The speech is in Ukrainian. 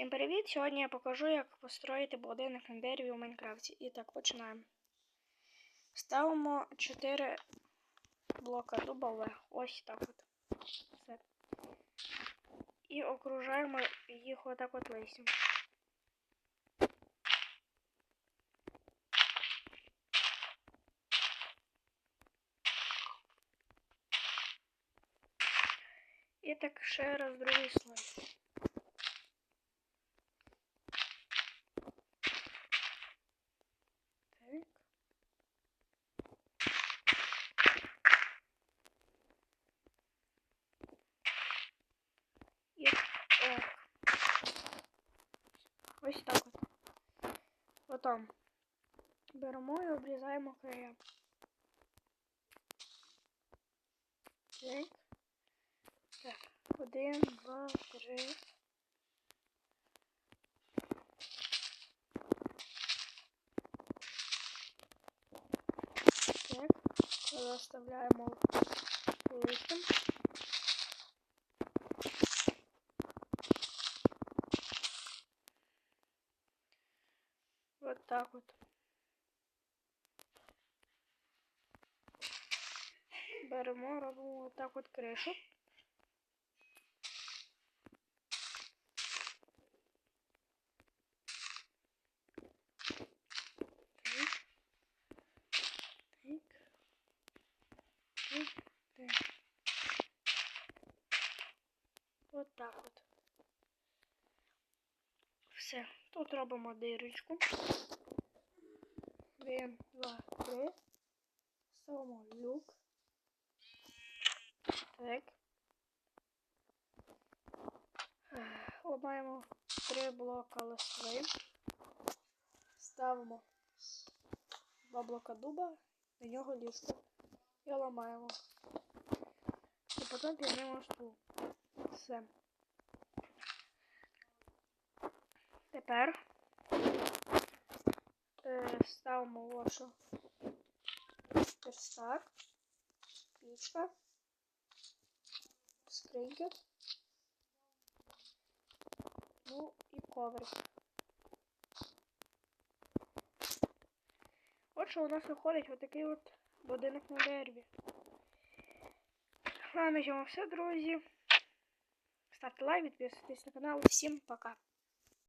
Всім привіт! Сьогодні я покажу, як построїти будинок на дереві у Майнкрафті. І так, починаємо. Ставимо 4 блока дуба вверх. Ось так от. Все. І окружаємо їх отак от листям. І так ще раз другий слой. Так. І так. Ось так от. Потім беремо і обрізаємо края. Так. Так. Один, два, три. Так, заставляємо листом. Вот так вот. Беремо, робимо вот так вот кришу. Вот так вот. Все. Тут робимо дирочку. Один, два, три. Ставимо люк. Так. Ламаємо три блока листви. Ставимо два блока дуба, на нього ліжко. І ламаємо. І потім п'янемо стул. Все. Тепер е, ставимо вашу верстак, пічка, скриньки. Ну і коврик. От що у нас виходить отакий от будинок на дереві. На цьому все, друзі. Ставте лайк, підписуйтесь на канал. Всім пока.